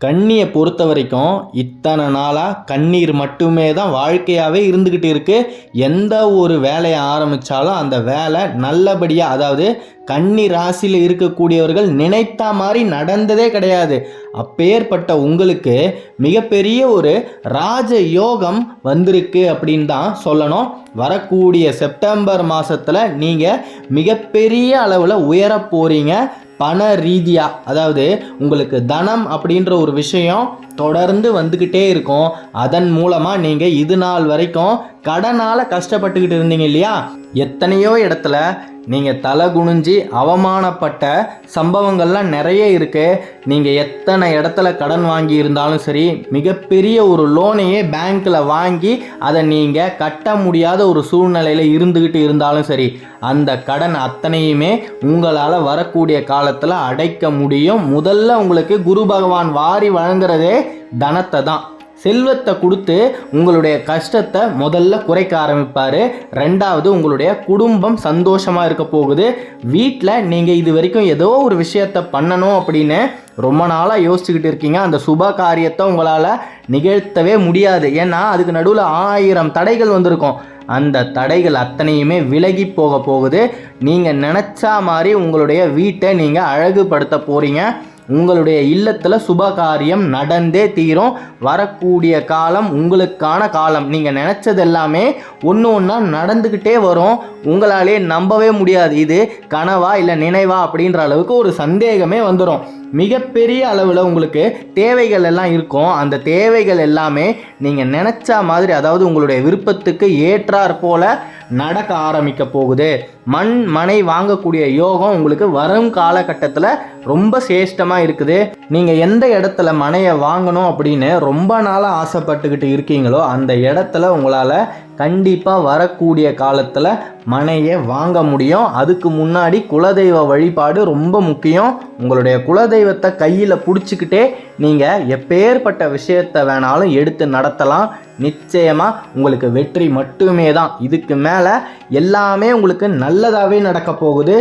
கண்ணியை பொறுத்த வரைக்கும் இத்தனை நாளாக கண்ணீர் மட்டுமே தான் வாழ்க்கையாகவே இருந்துக்கிட்டு இருக்குது எந்த ஒரு வேலையை ஆரம்பித்தாலும் அந்த வேலை நல்லபடியாக அதாவது கன்னி ராசியில் இருக்கக்கூடியவர்கள் நினைத்த மாதிரி நடந்ததே கிடையாது. அப்பேற்பட்ட உங்களுக்கு மிகப்பெரிய ஒரு ராஜ யோகம் வந்திருக்கு அப்படின்னு தான் சொல்லணும். வரக்கூடிய செப்டம்பர் மாதத்தில் நீங்கள் மிகப்பெரிய அளவில் உயர போகிறீங்க பண ரீதியாக அதாவது உங்களுக்கு தனம் அப்படின்ற ஒரு விஷயம் தொடர்ந்து வந்துக்கிட்டே இருக்கும். அதன் மூலமாக நீங்கள் இது நாள் வரைக்கும் கடனால் கஷ்டப்பட்டுக்கிட்டு இருந்தீங்க இல்லையா? எத்தனையோ இடத்துல நீங்கள் தலை குனிஞ்சு அவமானப்பட்ட சம்பவங்கள்லாம் நிறைய இருக்குது நீங்கள் எத்தனை இடத்துல கடன் வாங்கி இருந்தாலும் சரி மிகப்பெரிய ஒரு லோனையே பேங்க்கில் வாங்கி அதை நீங்கள் கட்ட முடியாத ஒரு சூழ்நிலையில் இருந்துக்கிட்டு இருந்தாலும் சரி அந்த கடன் அத்தனையுமே உங்களால் வரக்கூடிய காலத்தில் அடைக்க முடியும். முதல்ல உங்களுக்கு குரு பகவான் வாரி வழங்குறதே தனத்தை தான் செல்வத்தை கொடுத்து உங்களுடைய கஷ்டத்தை முதல்ல குறைக்க ஆரம்பிப்பார். ரெண்டாவது உங்களுடைய குடும்பம் சந்தோஷமாக இருக்க போகுது. வீட்டில் நீங்கள் இது வரைக்கும் ஏதோ ஒரு விஷயத்தை பண்ணணும் அப்படின்னு ரொம்ப நாளாக யோசிச்சுக்கிட்டு இருக்கீங்க. அந்த சுப காரியத்தை உங்களால் நிகழ்த்தவே முடியாது. ஏன்னா அதுக்கு நடுவில் ஆயிரம் தடைகள் வந்திருக்கும். அந்த தடைகள் அத்தனையுமே விலகி போக போகுது. நீங்கள் நினச்சா மாதிரி உங்களுடைய வீட்டை நீங்கள் அழகுபடுத்த போகிறீங்க உங்களுடைய இல்லத்தில் சுப காரியம் நடந்தே தீரும். வரக்கூடிய காலம் உங்களுக்கான காலம். நீங்கள் நினச்சது எல்லாமே ஒன்று ஒன்றா நடந்துக்கிட்டே வரும். உங்களாலே நம்பவே முடியாது. இது கனவா இல்லை நினைவா அப்படின்ற அளவுக்கு ஒரு சந்தேகமே வந்துடும் மிகப்பெரிய அளவில் உங்களுக்கு தேவைகள் எல்லாம் இருக்கும். அந்த தேவைகள் எல்லாமே நீங்கள் நினச்சா மாதிரி அதாவது உங்களுடைய விருப்பத்துக்கு ஏற்றாற் போல நடக்க ஆரம்பிக்க போகுது. மண் மனை வாங்கக்கூடிய யோகம் உங்களுக்கு வரும் காலகட்டத்தில் ரொம்ப சேஷ்டமாக இருக்குது. நீங்கள் எந்த இடத்துல மனையை வாங்கணும் அப்படின்னு ரொம்ப நாளாக ஆசைப்பட்டுக்கிட்டு இருக்கீங்களோ அந்த இடத்துல உங்களால் கண்டிப்பாக வரக்கூடிய காலத்தில் மனையை வாங்க முடியும். அதுக்கு முன்னாடி குலதெய்வ வழிபாடு ரொம்ப முக்கியம். உங்களுடைய குலதெய்வத்தை கையில் பிடிச்சிக்கிட்டே நீங்கள் எப்பேற்பட்ட விஷயத்தை வேணாலும் எடுத்து நடத்தலாம். நிச்சயமாக உங்களுக்கு வெற்றி மட்டுமே தான். இதுக்கு மேலே எல்லாமே உங்களுக்கு நல்லதாகவே நடக்க போகுது.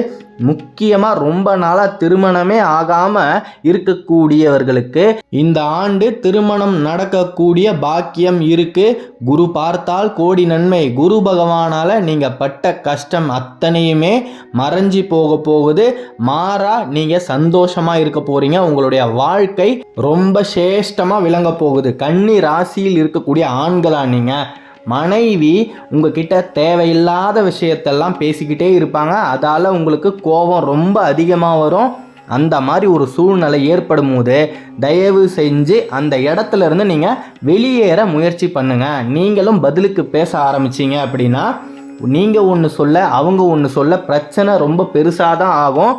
முக்கியமாக ரொம்ப நாளாக திருமணமே ஆகாமல் இருக்கக்கூடியவர்களுக்கு இந்த ஆண்டு திருமணம் நடக்கக்கூடிய பாக்கியம் இருக்கு. குரு பார்த்தால் கோடி நன்மை. குரு பகவானால் நீங்கள் பட்ட கஷ்டம் அத்தனையுமே மறைஞ்சி போக போகுது. மாறா நீங்கள் சந்தோஷமாக இருக்க போகிறீங்க உங்களுடைய வாழ்க்கை ரொம்ப சேஷ்டமாக விளங்க போகுது. கன்னி ராசியில் இருக்கக்கூடிய ஆண்களா நீங்கள் மனைவி உங்ககிட்ட தேவையில்லாத விஷயத்தெல்லாம் பேசிக்கிட்டே இருப்பாங்க. அதால் உங்களுக்கு கோபம் ரொம்ப அதிகமாக வரும். அந்த மாதிரி ஒரு சூழ்நிலை ஏற்படும் போது தயவு செஞ்சு அந்த இடத்துல இருந்து நீங்கள் வெளியேற முயற்சி பண்ணுங்கள் நீங்களும் பதிலுக்கு பேச ஆரம்பிச்சீங்க அப்படின்னா நீங்கள் ஒன்று சொல்ல அவங்க ஒன்று சொல்ல பிரச்சனை ரொம்ப பெருசாக தான் ஆகும்.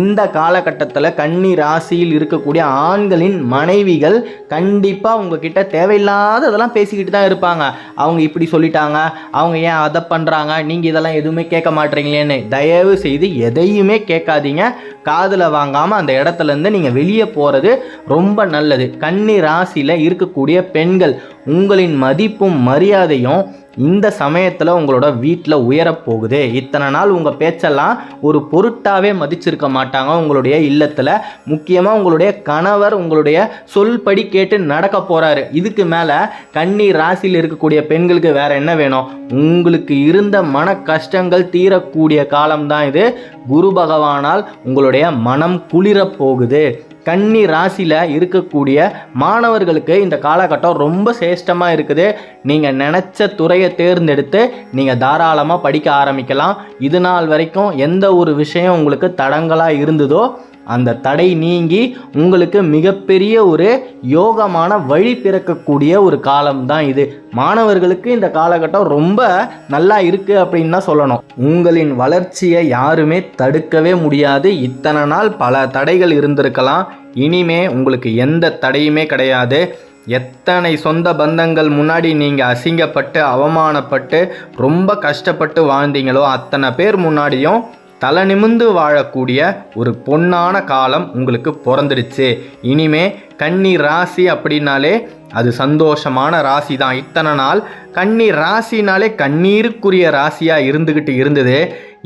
இந்த காலகட்டத்தில் கன்னி ராசியில் இருக்கக்கூடிய ஆண்களின் மனைவிகள் கண்டிப்பாக உங்ககிட்ட தேவையில்லாததெல்லாம் பேசிக்கிட்டு தான் இருப்பாங்க. அவங்க இப்படி சொல்லிட்டாங்க அவங்க ஏன் அதை பண்ணுறாங்க நீங்கள் இதெல்லாம் எதுவுமே கேட்க மாட்டீங்களேன்னு தயவு செய்து எதையுமே கேட்காதீங்க. காதில் வாங்காமல் அந்த இடத்துலேருந்து நீங்கள் வெளியே போகிறது ரொம்ப நல்லது. கன்னி ராசியில் இருக்கக்கூடிய பெண்கள் உங்களின் மதிப்பும் மரியாதையும் இந்த சமயத்தில் உங்களோட வீட்டில் உயரப்போகுது இத்தனை நாள் உங்கள் பேச்செல்லாம் ஒரு பொருட்டாகவே மதிச்சிருக்க மாட்டாங்க உங்களுடைய இல்லத்தில். முக்கியமாக உங்களுடைய கணவர் உங்களுடைய சொல்படி கேட்டு நடக்க போகிறாரு இதுக்கு மேலே கண்ணீர் ராசியில் இருக்கக்கூடிய பெண்களுக்கு வேற என்ன வேணும்? உங்களுக்கு இருந்த மன கஷ்டங்கள் தீரக்கூடிய காலம்தான் இது. குரு பகவானால் உங்களுடைய மனம் குளிரப் போகுது. கன்னி ராசியில் இருக்கக்கூடிய மாணவர்களுக்கு இந்த காலகட்டம் ரொம்ப சேஷ்டமாக இருக்குது. நீங்கள் நினச்ச துறையை தேர்ந்தெடுத்து நீங்கள் தாராளமாக படிக்க ஆரம்பிக்கலாம். இது நாள் வரைக்கும் எந்த ஒரு விஷயம் உங்களுக்கு தடங்களாக இருந்ததோ அந்த தடை நீங்கி உங்களுக்கு மிகப்பெரிய ஒரு யோகமான வழி பிறக்கக்கூடிய ஒரு காலம் தான் இது. மாணவர்களுக்கு இந்த காலகட்டம் ரொம்ப நல்லா இருக்குது அப்படின்னு தான் சொல்லணும். உங்களின் வளர்ச்சியை யாருமே தடுக்கவே முடியாது. இத்தனை நாள் பல தடைகள் இருந்திருக்கலாம். இனிமே உங்களுக்கு எந்த தடையுமே கிடையாது. எத்தனை சொந்த பந்தங்கள் முன்னாடி நீங்கள் அசிங்கப்பட்டு அவமானப்பட்டு ரொம்ப கஷ்டப்பட்டு வாழ்ந்தீங்களோ அத்தனை பேர் முன்னாடியும் தலை நிமிந்து வாழக்கூடிய ஒரு பொன்னான காலம் உங்களுக்கு பிறந்துடுச்சு. இனிமே கன்னி ராசி அப்படின்னாலே அது சந்தோஷமான ராசி தான் இத்தனை நாள் கன்னி ராசினாலே கண்ணீருக்குரிய ராசியாக இருந்துக்கிட்டு இருந்தது.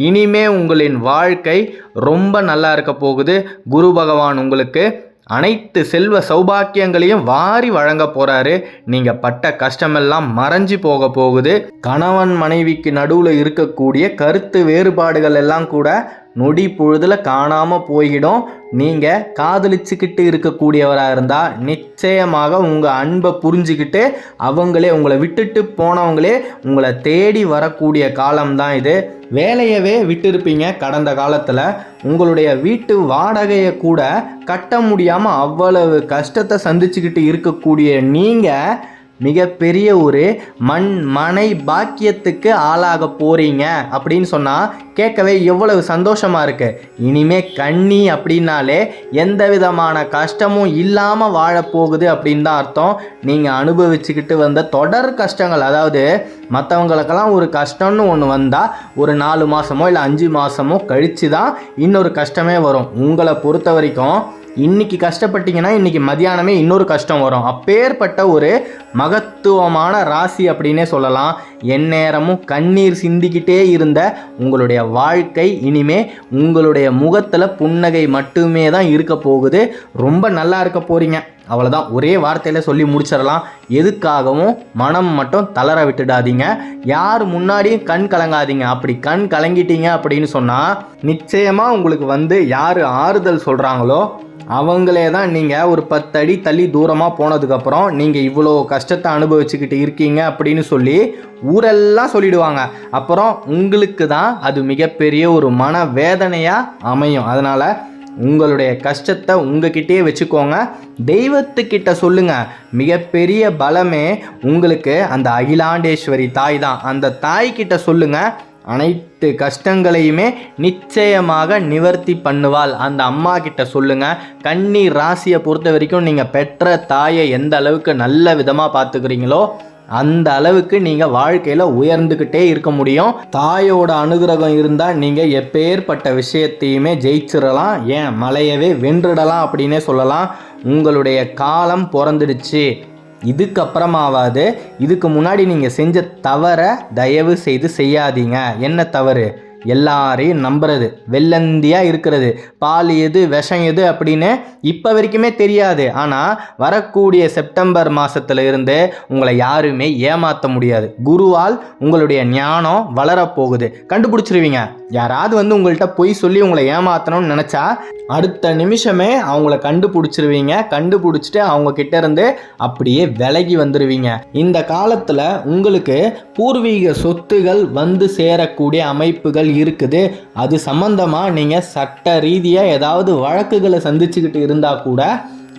இனிமே உங்களின் வாழ்க்கை ரொம்ப நல்லா இருக்க போகுது. குரு பகவான் உங்களுக்கு அனைத்து செல்வ சௌபாக்கியங்களையும் வாரி வழங்க போறாரு. நீங்க பட்ட கஷ்டமெல்லாம் மறைஞ்சு போக போகுது. கணவன் மனைவிக்கு நடுவில் இருக்கக்கூடிய கருத்து வேறுபாடுகள் எல்லாம் கூட நொடி பொழுதில் காணாமல் போயிடும் நீங்கள் காதலிச்சுக்கிட்டு இருக்கக்கூடியவராக இருந்தால் நிச்சயமாக உங்கள் அன்பை புரிஞ்சுக்கிட்டு அவங்களே உங்களை விட்டுட்டு போனவங்களே உங்களை தேடி வரக்கூடிய காலம்தான் இது. வேலையவே விட்டிருப்பீங்க கடந்த காலத்தில். உங்களுடைய வீட்டு வாடகையை கூட கட்ட முடியாமல் அவ்வளவு கஷ்டத்தை சந்திச்சுக்கிட்டு இருக்கக்கூடிய நீங்கள் மிகப்பெரிய ஒரு மண் மனை பாக்கியத்துக்கு ஆளாக போறீங்க அப்படின்னு சொன்னால் கேட்கவே எவ்வளவு சந்தோஷமா இருக்கு. இனிமே கண்ணி அப்படின்னாலே எந்த விதமான கஷ்டமும் இல்லாமல் வாழப்போகுது அப்படின்னு தான் அர்த்தம். நீங்கள் அனுபவிச்சுக்கிட்டு வந்த தொடர் கஷ்டங்கள் அதாவது மற்றவங்களுக்கெல்லாம் ஒரு கஷ்டம்னு ஒன்று வந்தால் ஒரு நாலு மாதமோ இல்லை அஞ்சு மாதமோ கழித்து தான் இன்னொரு கஷ்டமே வரும். உங்களை பொறுத்த வரைக்கும் இன்னைக்கு கஷ்டப்பட்டீங்கன்னா இன்னைக்கு மதியானமே இன்னொரு கஷ்டம் வரும். அப்பேற்பட்ட ஒரு மகத்துவமான ராசி அப்படின்னே சொல்லலாம். எந்நேரமும் கண்ணீர் சிந்திக்கிட்டே இருந்த உங்களுடைய வாழ்க்கை இனிமே உங்களுடைய முகத்தில் புன்னகை மட்டுமே தான் இருக்க போகுது. ரொம்ப நல்லா இருக்க போறீங்க. அவ்வளோதான் ஒரே வார்த்தையில் சொல்லி முடிச்சிடலாம். எதுக்காகவும் மனம் மட்டும் தளர விட்டுடாதீங்க. யார் முன்னாடியும் கண் கலங்காதீங்க. அப்படி கண் கலங்கிட்டீங்க அப்படின்னு சொன்னால் நிச்சயமாக உங்களுக்கு வந்து யார் ஆறுதல் சொல்கிறாங்களோ அவங்களே தான் நீங்கள் ஒரு பத்து அடி தள்ளி தூரமாக போனதுக்கப்புறம் நீங்கள் இவ்வளோ கஷ்டத்தை அனுபவிச்சுக்கிட்டு இருக்கீங்க அப்படின்னு சொல்லி ஊரெல்லாம் சொல்லிடுவாங்க. அப்புறம் உங்களுக்கு தான் அது மிகப்பெரிய ஒரு மன வேதனையாக அமையும். அதனால் உங்களுடைய கஷ்டத்தை உங்ககிட்டயே வச்சுக்கோங்க. தெய்வத்துக்கிட்ட சொல்லுங்க. மிகப்பெரிய பலமே உங்களுக்கு அந்த அகிலாண்டேஸ்வரி தாய் தான். அந்த தாய்கிட்ட சொல்லுங்க. அனைத்து கஷ்டங்களையுமே நிச்சயமாக நிவர்த்தி பண்ணுவாள். அந்த அம்மா கிட்ட சொல்லுங்க. கன்னி ராசியை பொறுத்த வரைக்கும் நீங்கள் பெற்ற தாயை எந்த அளவுக்கு நல்ல விதமாக பார்த்துக்கிறீங்களோ அந்த அளவுக்கு நீங்கள் வாழ்க்கையில் உயர்ந்துக்கிட்டே இருக்க முடியும். தாயோட அனுகிரகம் இருந்தால் நீங்கள் எப்பேற்பட்ட விஷயத்தையுமே ஜெயிச்சிடலாம். ஏன்? மலையவே வென்றுடலாம் அப்படின்னே சொல்லலாம். உங்களுடைய காலம் பிறந்துடுச்சு. இதுக்கப்புறமாவது இதுக்கு முன்னாடி நீங்கள் செஞ்ச தவறை தயவு செய்து செய்யாதீங்க. என்ன தவறு? எல்லாரையும் நம்புறது. வெள்ளந்தியாக இருக்கிறது. பால் எது விஷம் எது அப்படின்னு இப்போ வரைக்குமே தெரியாது. ஆனால் வரக்கூடிய செப்டம்பர் மாதத்துல இருந்து உங்களை யாருமே ஏமாற்ற முடியாது. குருவால் உங்களுடைய ஞானம் வளரப்போகுது. கண்டுபிடிச்சிருவீங்க. யாராவது வந்து உங்கள்கிட்ட பொய் சொல்லி உங்களை ஏமாற்றணும்னு நினச்சா அடுத்த நிமிஷமே அவங்கள கண்டுபிடிச்சிருவீங்க. கண்டுபிடிச்சிட்டு அவங்க கிட்ட இருந்து அப்படியே விலகி வந்துடுவீங்க இந்த காலத்தில் உங்களுக்கு பூர்வீக சொத்துகள் வந்து சேரக்கூடிய அமைப்புகள் இருக்குது. அது சம்மந்தமாக நீங்கள் சட்ட ரீதியாக ஏதாவது வழக்குகளை சந்திச்சுக்கிட்டு இருந்தால் கூட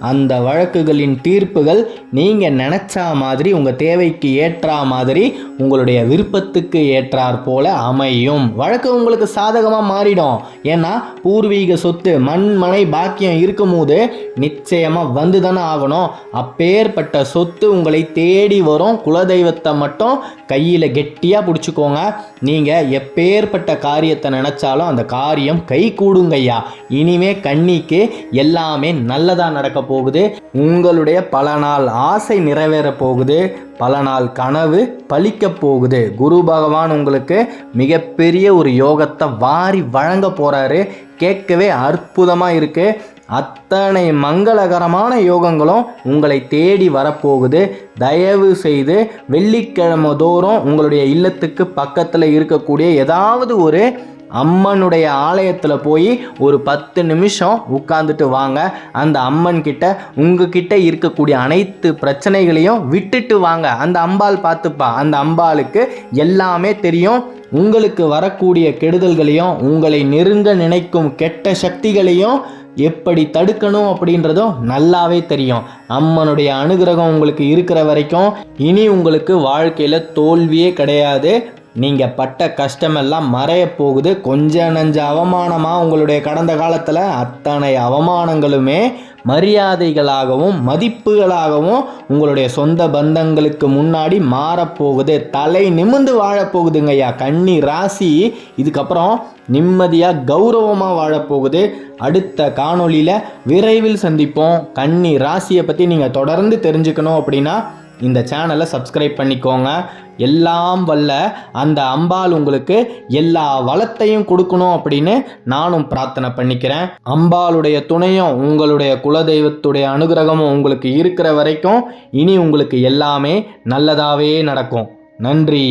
அந்த வழக்குகளின் தீர்ப்புகள் நீங்கள் நினச்சா மாதிரி உங்கள் தேவைக்கு ஏற்றா மாதிரி உங்களுடைய விருப்பத்துக்கு ஏற்றாற் போல அமையும். வழக்கு உங்களுக்கு சாதகமாக மாறிடும். ஏன்னா பூர்வீக சொத்து மண் மனை பாக்கியம் இருக்கும்போது நிச்சயமாக வந்து தானே ஆகணும். அப்பேற்பட்ட சொத்து உங்களை தேடி வரும். குலதெய்வத்தை மட்டும் கையில் கெட்டியாக பிடிச்சிக்கோங்க. நீங்கள் எப்பேற்பட்ட காரியத்தை நினச்சாலும் அந்த காரியம் கை கூடுங்கய்யா. இனிமே கண்ணிக்கு எல்லாமே நல்லதாக நடக்க போகுது. உங்களுடைய பல நாள் ஆசை நிறைவேற போகுது. பல நாள் கனவு பலிக்க போகுது. குரு பகவான் உங்களுக்கு மிகப்பெரிய ஒரு யோகத்தை வாரி வழங்க போகிறாரு கேட்கவே அற்புதமாக இருக்குது அத்தனை மங்களகரமான யோகங்களும் உங்களை தேடி வரப்போகுது தயவு செய்து வெள்ளிக்கிழமை தோறும் உங்களுடைய இல்லத்துக்கு பக்கத்தில் இருக்கக்கூடிய ஏதாவது ஒரு அம்மனுடைய ஆலயத்தில் போய் ஒரு பத்து நிமிஷம் உட்காந்துட்டு வாங்க. அந்த அம்மன் கிட்ட உங்ககிட்ட இருக்கக்கூடிய அனைத்து பிரச்சனைகளையும் விட்டுட்டு வாங்க. அந்த அம்பாள் பார்த்துப்பா. அந்த அம்பாளுக்கு எல்லாமே தெரியும். உங்களுக்கு வரக்கூடிய கெடுதல்களையும் உங்களை நெருங்க நினைக்கும் கெட்ட சக்திகளையும் எப்படி தடுக்கணும் அப்படின்றதும் நல்லாவே தெரியும். அம்மனுடைய அனுகிரகம் உங்களுக்கு இருக்கிற வரைக்கும் இனி உங்களுக்கு வாழ்க்கையில் தோல்வியே கிடையாது. நீங்கள் பட்ட கஷ்டமெல்லாம் மறைய போகுது. கொஞ்ச நஞ்ச அவமானமாக உங்களுடைய கடந்த காலத்தில் அத்தனை அவமானங்களுமே மரியாதைகளாகவும் மதிப்புகளாகவும் உங்களுடைய சொந்த பந்தங்களுக்கு முன்னாடி மாறப்போகுது தலை நிமிந்து வாழப்போகுதுங்க ஐயா. கன்னி ராசி இதுக்கப்புறம் நிம்மதியாக கௌரவமாக வாழப்போகுது அடுத்த காணொளியில் விரைவில் சந்திப்போம். கன்னி ராசியை பற்றி நீங்கள் தொடர்ந்து தெரிஞ்சுக்கணும் அப்படின்னா இந்த சேனலை சப்ஸ்கிரைப் பண்ணிக்கோங்க. எல்லாம் வல்ல அந்த அம்பாள் உங்களுக்கு எல்லா வளத்தையும் கொடுக்கணும் அப்படின்னு நானும் பிரார்த்தனை பண்ணிக்கிறேன். அம்பாளுடைய துணையும் உங்களுடைய குலதெய்வத்துடைய அனுகிரகமும் உங்களுக்கு இருக்கிற வரைக்கும் இனி உங்களுக்கு எல்லாமே நல்லதாகவே நடக்கும். நன்றி.